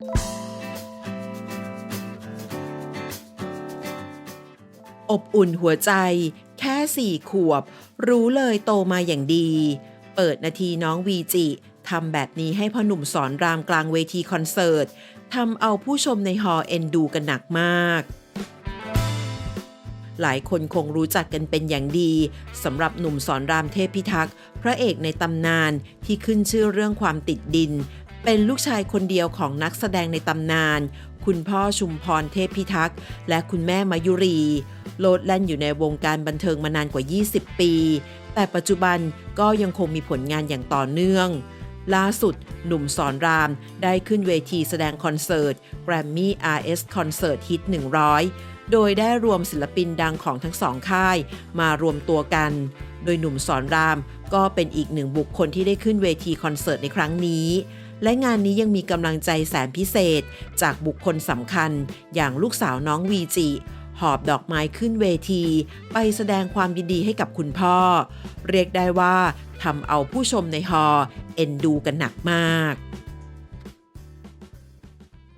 อบอุ่นหัวใจ แค่สี่ขวบ รู้เลยโตมาอย่างดี เปิดนาทีน้องวีจิทำแบบนี้ให้พ่อหนุ่มสอนรามกลางเวทีคอนเสิร์ตทำเอาผู้ชมในฮอล์เอ็นดูกันหนักมาก หลายคนคงรู้จักกันเป็นอย่างดีสำหรับหนุ่มสอนรามเทพพิทักษ์ พระเอกในตำนานที่ขึ้นชื่อเรื่องความติดดิน เป็นลูกชายคนเดียวของนักแสดงในตำนาน คุณพ่อชุมพรเทพพิทักษ์ และคุณแม่มายุรี โลดแล่นอยู่ในวงการบันเทิงมานานกว่า 20 ปี แต่ปัจจุบันก็ยังคงมีผลงานอย่างต่อเนื่อง ล่าสุด หนุ่มสอนรามได้ขึ้นเวทีแสดงคอนเสิร์ต Grammy RS Concert Hit 100โดยได้รวมศิลปินดังของทั้งสองค่ายมารวมตัวกัน โดยหนุ่มสอนรามก็เป็นอีกหนึ่งบุคคลที่ได้ขึ้นเวทีคอนเสิร์ตในครั้งนี้ และงานนี้ยังมีกำลังใจแสนพิเศษ จากบุคคลสำคัญ อย่างลูกสาวน้องวีจิหอบดอกไม้ขึ้นเวที ไปแสดงความยินดีให้กับคุณพ่อ เรียกได้ว่าทำเอาผู้ชมในฮอเอ็นดูกันหนักมาก